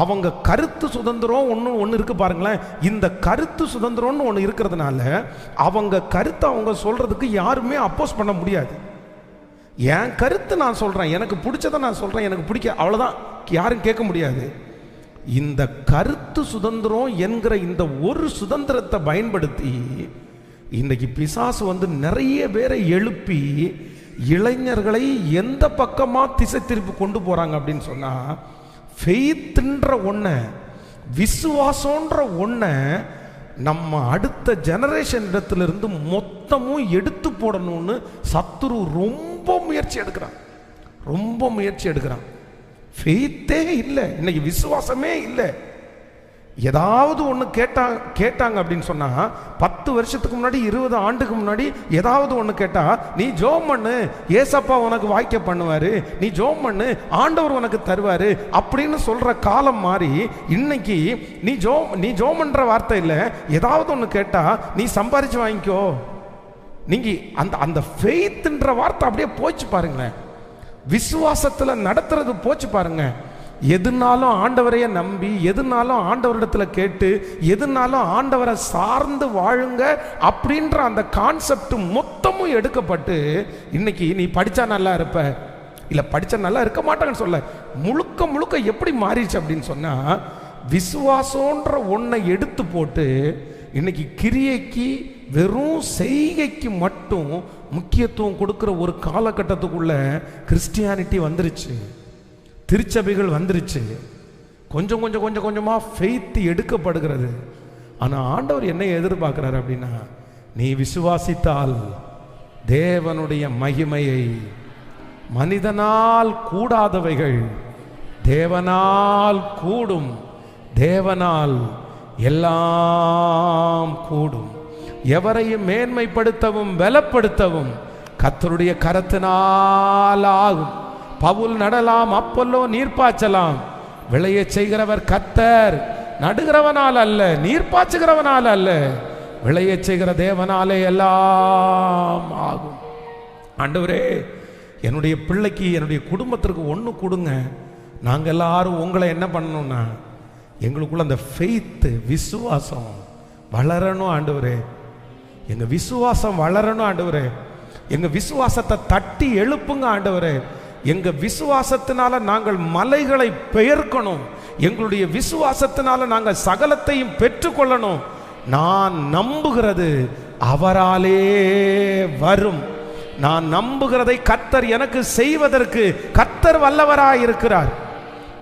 அவங்க கருத்து சுதந்திரம் ஒன்று ஒன்று இருக்குது பாருங்களேன். இந்த கருத்து சுதந்திரம்னு ஒன்று இருக்கிறதுனால அவங்க கருத்தை அவங்க சொல்கிறதுக்கு யாருமே அப்போஸ் பண்ண முடியாது. என் கருத்து நான் சொல்கிறேன் எனக்கு பிடிச்சதை நான் சொல்கிறேன் எனக்கு பிடிக்க அவ்வளோதான் யாரும் கேட்க முடியாது. இந்த கருத்து சுதந்திரம் என்கிற இந்த ஒரு சுதந்திரத்தை பயன்படுத்தி இன்றைக்கி பிசாசு வந்து நிறைய பேரை எழுப்பி இளைஞர்களை எந்த பக்கமாக திசை திருப்பி கொண்டு போகிறாங்க அப்படின்னு சொன்னால் ஃபெய்த்துன்ற ஒன்றை விசுவாசன்ற ஒன்றை நம்ம அடுத்த ஜெனரேஷன் இடத்துலேருந்து மொத்தமும் எடுத்து போடணும்னு சத்துரு ரொம்ப முயற்சி எடுக்கிறான். ரொம்ப முயற்சி எடுக்கிறான். ஃபெய்த்தே இல்லை. இன்னைக்கு விசுவாசமே இல்லை. ஏதாவது ஒன்று கேட்டா கேட்டாங்க அப்படின்னு சொன்னா பத்து வருஷத்துக்கு முன்னாடி இருபது ஆண்டுக்கு முன்னாடி ஏதாவது ஒன்று கேட்டா நீ ஜோம் பண்ணு ஏசப்பா உனக்கு வாய்க்க பண்ணுவாரு நீ ஜோம் பண்ணு ஆண்டவர் உனக்கு தருவாரு அப்படின்னு சொல்ற காலம் மாறி இன்னைக்கு நீ ஜோ நீ ஜோம் பண்ற வார்த்தை இல்லை ஏதாவது ஒன்று கேட்டா நீ சம்பாரிச்சு வாங்கிக்கோ. நீங்க அந்த அந்த ஃபெய்த்ன்ற வார்த்தை அப்படியே போச்சு பாருங்களேன். விசுவாசத்துல நடத்துறது போச்சு பாருங்க. எதுனாலும் ஆண்டவரையே நம்பி எதுனாலும் ஆண்டவரிடத்துல கேட்டு எதுனாலும் ஆண்டவரை சார்ந்து வாழுங்க அப்படின்ற அந்த கான்செப்ட் மொத்தமும் எடுக்கப்பட்டு இன்னைக்கு நீ படிச்சா நல்லா இருப்ப. இல்ல படிச்சா நல்லா இருக்க மாட்டாங்கன்னு சொல்ல. முழுக்க முழுக்க எப்படி மாறிடுச்சு அப்படின்னு சொன்னா விசுவாசன்ற ஒன்றை எடுத்து போட்டு இன்னைக்கு கிரியைக்கு வெறும் செய்கைக்கு மட்டும் முக்கியத்துவம் கொடுக்குற ஒரு காலகட்டத்துக்குள்ள கிறிஸ்டியானிட்டி வந்துருச்சு. திருச்சபைகள் வந்துருச்சு. கொஞ்சம் கொஞ்சம் கொஞ்சம் கொஞ்சமாக ஃபெய்த்து எடுக்கப்படுகிறது. ஆனால் ஆண்டவர் என்ன எதிர்பார்க்குறாரு அப்படின்னா நீ விசுவாசித்தால் தேவனுடைய மகிமையை மனிதனால் கூடாதவைகள் தேவனால் கூடும் தேவனால் எல்லாம் கூடும். எவரையும் மேன்மைப்படுத்தவும் பலப்படுத்தவும் கத்தருடைய கரத்தினால் ஆகும். பவுல் நடலாம் அப்பல்லோ நீர் பாய்ச்சலாம் விளைய செய்கிறவர் கத்தர். நடுகிறவனால் அல்ல நீர் பாய்ச்சுகிறவனால் அல்ல. விளைய செய்கிற தேவனாலே எல்லாம் ஆகும். ஆண்டவரே என்னுடைய பிள்ளைக்கு என்னுடைய குடும்பத்திற்கு ஒன்று கொடுங்க. நாங்கள் எல்லாரும் உங்களை என்ன பண்ணணும்னா எங்களுக்குள்ள அந்த ஃபெய்த்து விசுவாசம் வளரணும் ஆண்டவரே. எங்கள் விசுவாசம் வளரணும் ஆண்டவரே. எங்கள் விசுவாசத்தை தட்டி எழுப்புங்க ஆண்டவரே. எங்க விசுவாசத்தினால நாங்கள் மலைகளை பெயர்க்கணும். எங்களுடைய விசுவாசத்தினால நாங்கள் சகலத்தையும் பெற்றுக்கொள்ளணும். நான் நம்புகிறது அவராலே வரும். நான் நம்புகிறதை கத்தர் எனக்கு செய்வதற்கு கத்தர் வல்லவராயிருக்கிறார். இருக்கிறார்